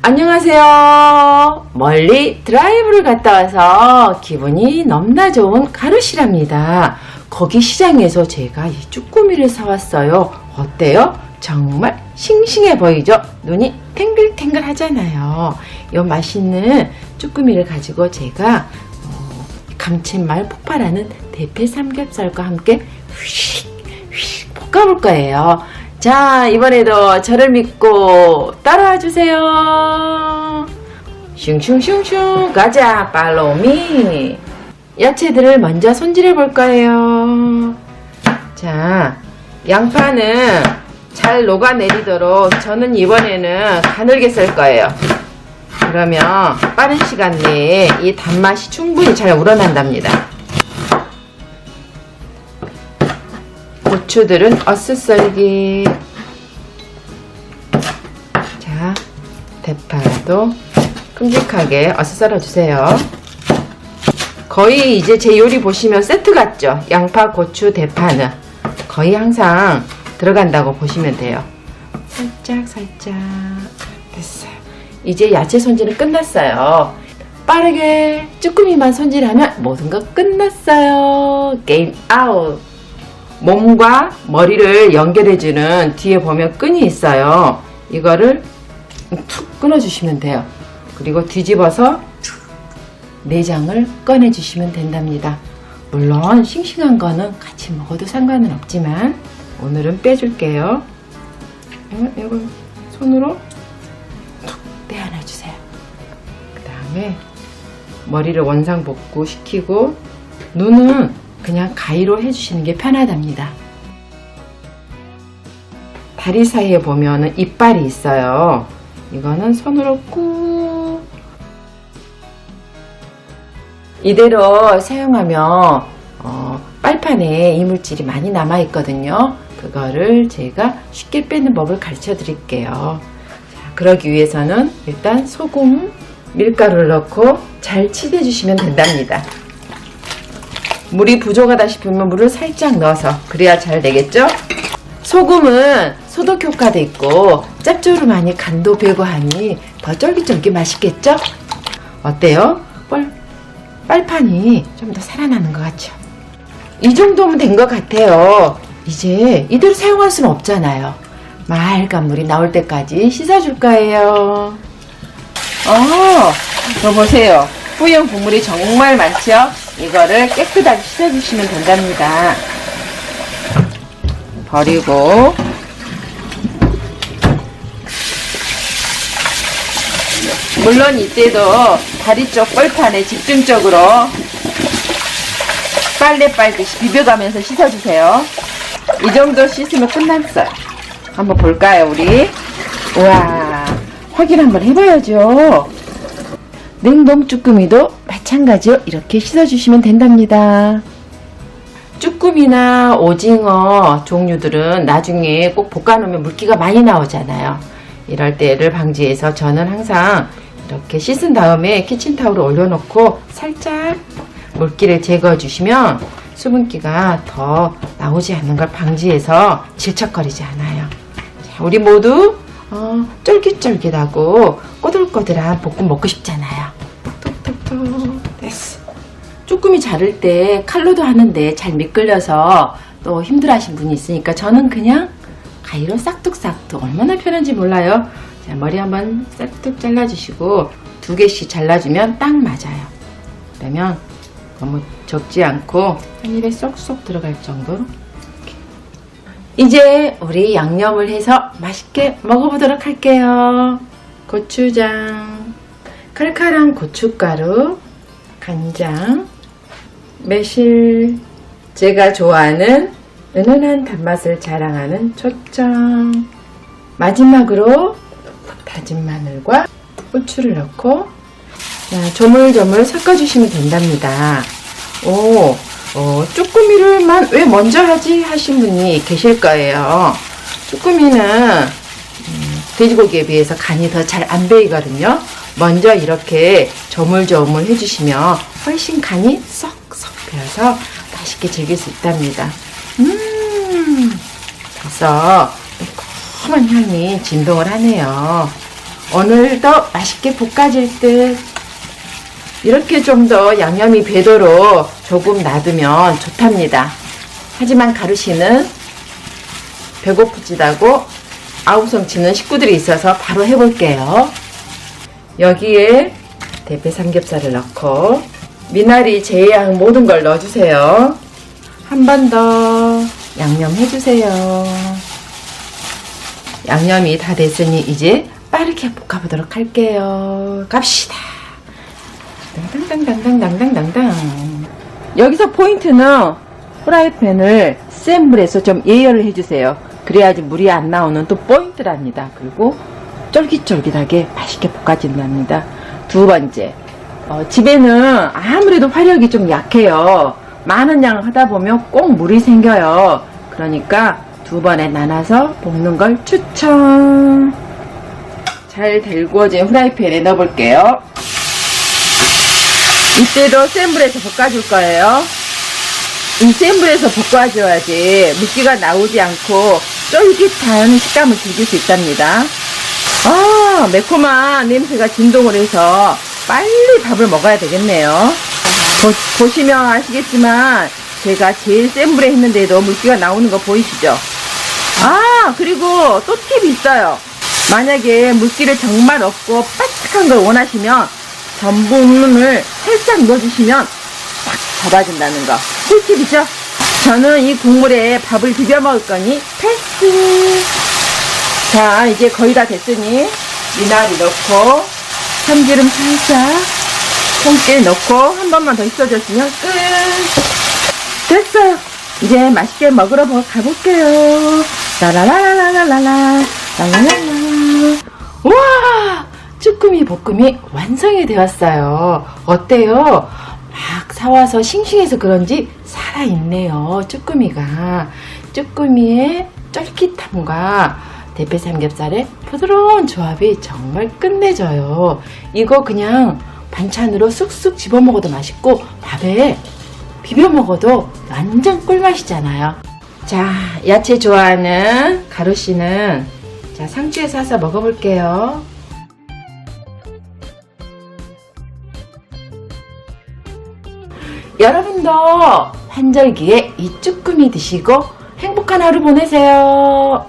안녕하세요. 멀리 드라이브를 갔다 와서 기분이 너무나 좋은 가루시랍니다. 거기 시장에서 제가 이 쭈꾸미를 사왔어요. 어때요? 정말 싱싱해 보이죠? 눈이 탱글탱글 하잖아요. 이 맛있는 쭈꾸미를 가지고 제가 어, 감칠맛 폭발하는 대패 삼겹살과 함께 휙, 휙 볶아볼 거예요. 자, 이번에도 저를 믿고 따라와 주세요. 슝슝슝슝 가자, 팔로미. 야채들을 먼저 손질해 볼 거예요. 자, 양파는 잘 녹아내리도록 저는 이번에는 가늘게 썰 거예요. 그러면 빠른 시간 내에 이 단맛이 충분히 잘 우러난답니다. 고추들은 어슷썰기. 자, 대파도 큼직하게 어슷 썰어 주세요. 거의 이제 제 요리 보시면 세트 같죠? 양파, 고추, 대파는 거의 항상 들어간다고 보시면 돼요. 살짝, 살짝. 됐어요. 이제 야채 손질은 끝났어요. 빠르게 쭈꾸미만 손질하면 모든 거 끝났어요. 게임 아웃. 몸과 머리를 연결해주는 뒤에 보면 끈이 있어요. 이거를 툭 끊어주시면 돼요. 그리고 뒤집어서 내장을 꺼내주시면 된답니다. 물론 싱싱한 거는 같이 먹어도 상관은 없지만 오늘은 빼줄게요. 이거, 이거 손으로 툭 떼어내주세요. 그 다음에 머리를 원상 복구 시키고 눈은 그냥 가위로 해주시는 게 편하답니다. 다리 사이에 보면은 이빨이 있어요. 이거는 손으로 꾹 이대로 사용하면 어, 빨판에 이물질이 많이 남아 있거든요. 그거를 제가 쉽게 빼는 법을 가르쳐 드릴게요. 자, 그러기 위해서는 일단 소금, 밀가루를 넣고 잘 치대 주시면 된답니다. 물이 부족하다 싶으면 물을 살짝 넣어서 그래야 잘 되겠죠? 소금은 소독 효과도 있고 짭조름하니 간도 배고 하니 더 쫄깃쫄깃 맛있겠죠? 어때요? 뻘, 빨판이 좀 더 살아나는 것 같죠? 이 정도면 된 것 같아요. 이제 이대로 사용할 수는 없잖아요. 맑은 물이 나올 때까지 씻어줄 거예요. 어, 저 보세요. 뿌연 국물이 정말 많죠? 이거를 깨끗하게 씻어주시면 된답니다. 버리고 물론 이때도 다리 쪽 뻘판에 집중적으로 빨래 빨듯이 비벼가면서 씻어주세요. 이 정도 씻으면 끝났어요. 한번 볼까요, 우리? 우와, 확인 한번 해봐야죠. 냉동 쭈꾸미도 마찬가지요. 이렇게 씻어주시면 된답니다. 쭈꾸미나 오징어 종류들은 나중에 꼭 볶아놓으면 물기가 많이 나오잖아요. 이럴 때를 방지해서 저는 항상 이렇게 씻은 다음에 키친타올을 올려놓고 살짝 물기를 제거해 주시면 수분기가 더 나오지 않는 걸 방지해서 질척거리지 않아요. 자, 우리 모두 어, 쫄깃쫄깃하고 꼬들꼬들한 볶음 먹고 싶잖아요. 쭈꾸미 자를 때 칼로도 하는데 잘 미끌려서 또 힘들어하신 분이 있으니까 저는 그냥 가위로 싹둑싹둑 얼마나 편한지 몰라요. 자, 머리 한번 싹둑 잘라주시고 두 개씩 잘라주면 딱 맞아요. 그러면 너무 적지 않고 한 입에 쏙쏙 들어갈 정도로. 이제 우리 양념을 해서 맛있게 먹어보도록 할게요. 고추장, 칼칼한 고춧가루, 간장, 매실, 제가 좋아하는 은은한 단맛을 자랑하는 초장, 마지막으로 다진 마늘과 후추를 넣고 자, 조물조물 섞어주시면 된답니다. 오, 어, 쭈꾸미를만 왜 먼저 하지 하신 분이 계실 거예요. 쭈꾸미는 음, 돼지고기에 비해서 간이 더 잘 안 배이거든요. 먼저 이렇게 조물조물 해주시면 훨씬 간이 쏙쏙 배어서 맛있게 즐길 수 있답니다. 음, 벌써 매콤한 향이 진동을 하네요. 오늘도 맛있게 볶아질 듯. 이렇게 좀 더 양념이 배도록 조금 놔두면 좋답니다. 하지만 가루씨는 배고프지다고 아우성치는 식구들이 있어서 바로 해볼게요. 여기에 대패 삼겹살을 넣고 미나리 제외한 모든 걸 넣어주세요. 한 번 더 양념 해주세요. 양념이 다 됐으니 이제 빠르게 볶아보도록 할게요. 갑시다. 당당당당당당당당. 여기서 포인트는 프라이팬을 센 불에서 좀 예열을 해주세요. 그래야지 물이 안 나오는 또 포인트랍니다. 그리고 쫄깃쫄깃하게 맛있게 볶아진답니다. 두 번째, 어, 집에는 아무래도 화력이 좀 약해요. 많은 양을 하다 보면 꼭 물이 생겨요. 그러니까 두 번에 나눠서 볶는 걸 추천. 잘 달구어진 후라이팬에 넣어볼게요. 이때도 센 불에서 볶아줄 거예요. 이 센 불에서 볶아줘야지 물기가 나오지 않고 쫄깃한 식감을 즐길 수 있답니다. 아, 매콤한 냄새가 진동을 해서 빨리 밥을 먹어야 되겠네요. 보, 시면 아시겠지만 제가 제일 센 불에 했는데도 물기가 나오는 거 보이시죠? 아, 그리고 또 팁이 있어요. 만약에 물기를 정말 없고 바삭한 걸 원하시면 전분을 살짝 넣어주시면 딱 잡아준다는 거. 꿀팁이죠? 저는 이 국물에 밥을 비벼 먹을 거니 패스. 자, 이제 거의 다 됐으니 미나리 넣고 참기름 살짝 콩깨 넣고 한 번만 더 있어줬으면 끝. 됐어요. 이제 맛있게 먹으러 뭐 가볼게요. 라라라라라라라 라라라라. 우와! 쭈꾸미 볶음이 완성이 되었어요. 어때요? 막 사와서 싱싱해서 그런지 살아있네요. 쭈꾸미가. 쭈꾸미의 쫄깃함과 대패 삼겹살의 부드러운 조합이 정말 끝내줘요. 이거 그냥 반찬으로 쑥쑥 집어 먹어도 맛있고 밥에 비벼 먹어도 완전 꿀맛이잖아요. 자, 야채 좋아하는 가루 씨는 자, 상추에 싸서 먹어볼게요. 여러분도 환절기에 이 쭈꾸미 드시고 행복한 하루 보내세요.